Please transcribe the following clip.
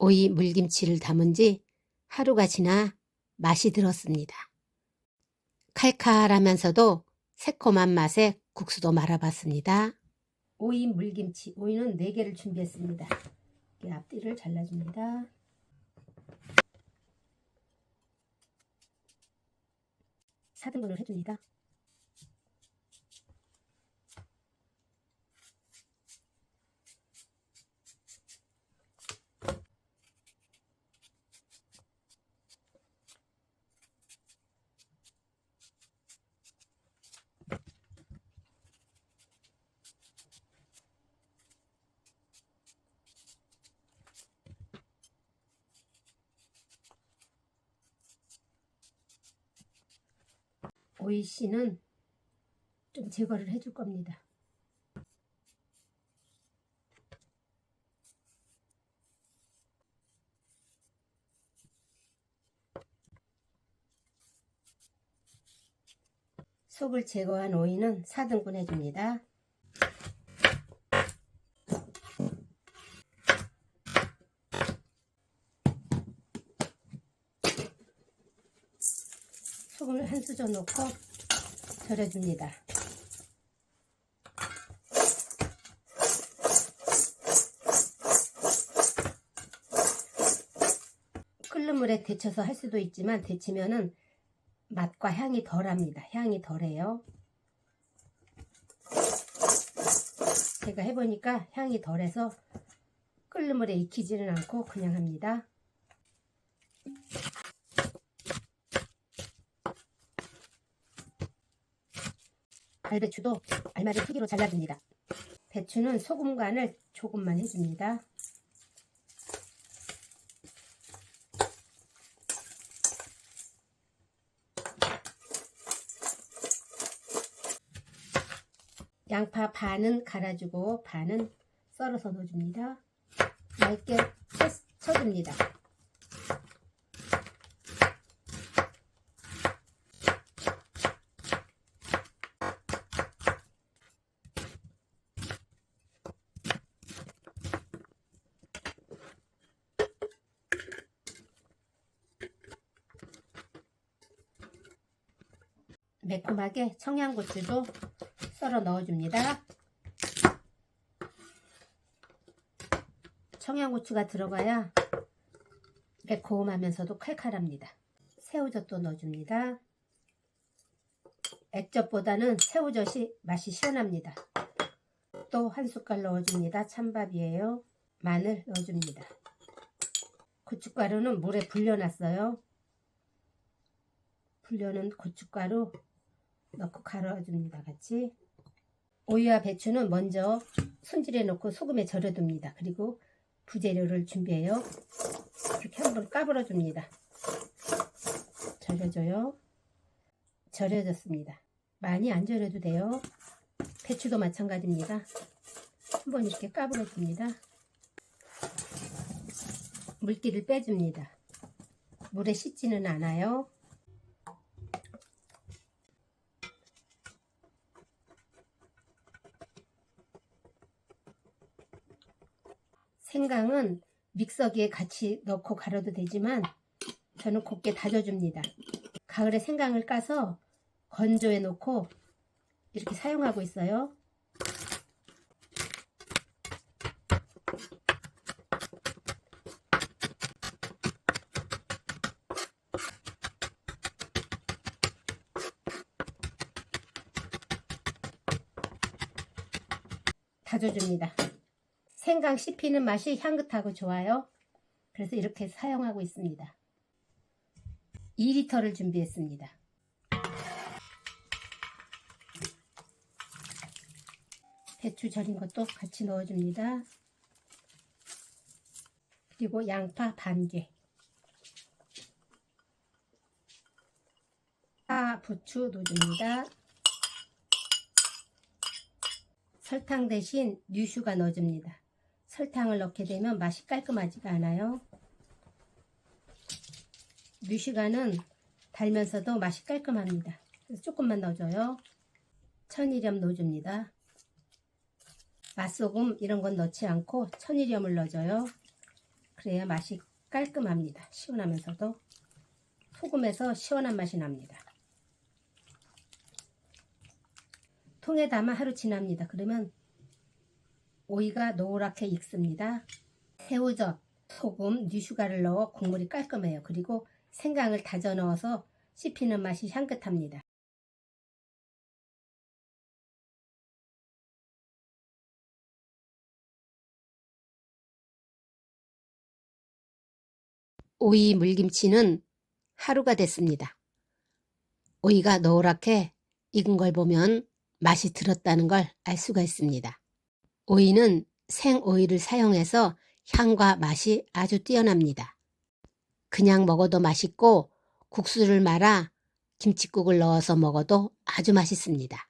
오이 물김치를 담은 지 하루가 지나 맛이 들었습니다. 칼칼하면서도 새콤한 맛의 국수도 말아봤습니다. 오이 물김치, 오이는 4개를 준비했습니다. 앞뒤를 잘라줍니다. 사등분을 해줍니다. 오이 씨는 좀 제거를 해줄 겁니다. 속을 제거한 오이는 4등분 해줍니다. 소금을 한 수저 넣고 절여줍니다. 끓는 물에 데쳐서 할 수도 있지만 데치면은 맛과 향이 덜합니다. 향이 덜해요. 제가 해보니까 향이 덜해서 끓는 물에 익히지는 않고 그냥 합니다. 알배추도 알맞은 크기로 잘라줍니다. 배추는 소금 간을 조금만 해줍니다. 양파 반은 갈아주고 반은 썰어서 넣어줍니다. 얇게 쳐- 쳐줍니다. 매콤하게 청양고추도 썰어 넣어줍니다. 청양고추가 들어가야 매콤하면서도 칼칼합니다. 새우젓도 넣어줍니다. 액젓보다는 새우젓이 맛이 시원합니다. 또 한 숟갈 넣어줍니다. 찬밥이에요. 마늘 넣어줍니다. 고춧가루는 물에 불려놨어요. 불려놓은 고춧가루 넣고 갈아줍니다. 같이. 오이와 배추는 먼저 손질해 놓고 소금에 절여둡니다. 그리고 부재료를 준비해요. 이렇게 한번 까불어 줍니다. 절여줘요. 절여졌습니다. 많이 안 절여도 돼요. 배추도 마찬가지입니다. 한번 이렇게 까불어 줍니다. 물기를 빼줍니다. 물에 씻지는 않아요. 생강은 믹서기에 같이 넣고 갈아도 되지만 저는 곱게 다져줍니다. 가을에 생강을 까서 건조해 놓고 이렇게 사용하고 있어요. 다져줍니다. 생강 씹히는 맛이 향긋하고 좋아요. 그래서 이렇게 사용하고 있습니다. 2리터를 준비했습니다. 배추 절인 것도 같이 넣어줍니다. 그리고 양파 반 개. 파, 부추 넣어줍니다. 설탕 대신 뉴슈가 넣어줍니다. 설탕을 넣게 되면 맛이 깔끔하지가 않아요. 뉴슈가는 달면서도 맛이 깔끔합니다. 그래서 조금만 넣어줘요. 천일염 넣어줍니다. 맛소금 이런 건 넣지 않고 천일염을 넣어줘요. 그래야 맛이 깔끔합니다. 시원하면서도 소금에서 시원한 맛이 납니다. 통에 담아 하루 지납니다. 그러면 오이가 노랗게 익습니다. 새우젓, 소금, 뉴슈가를 넣어 국물이 깔끔해요. 그리고 생강을 다져 넣어서 씹히는 맛이 향긋합니다. 오이 물김치는 하루가 됐습니다. 오이가 노랗게 익은 걸 보면 맛이 들었다는 걸 알 수가 있습니다. 오이는 생 오이를 사용해서 향과 맛이 아주 뛰어납니다. 그냥 먹어도 맛있고 국수를 말아 김치국을 넣어서 먹어도 아주 맛있습니다.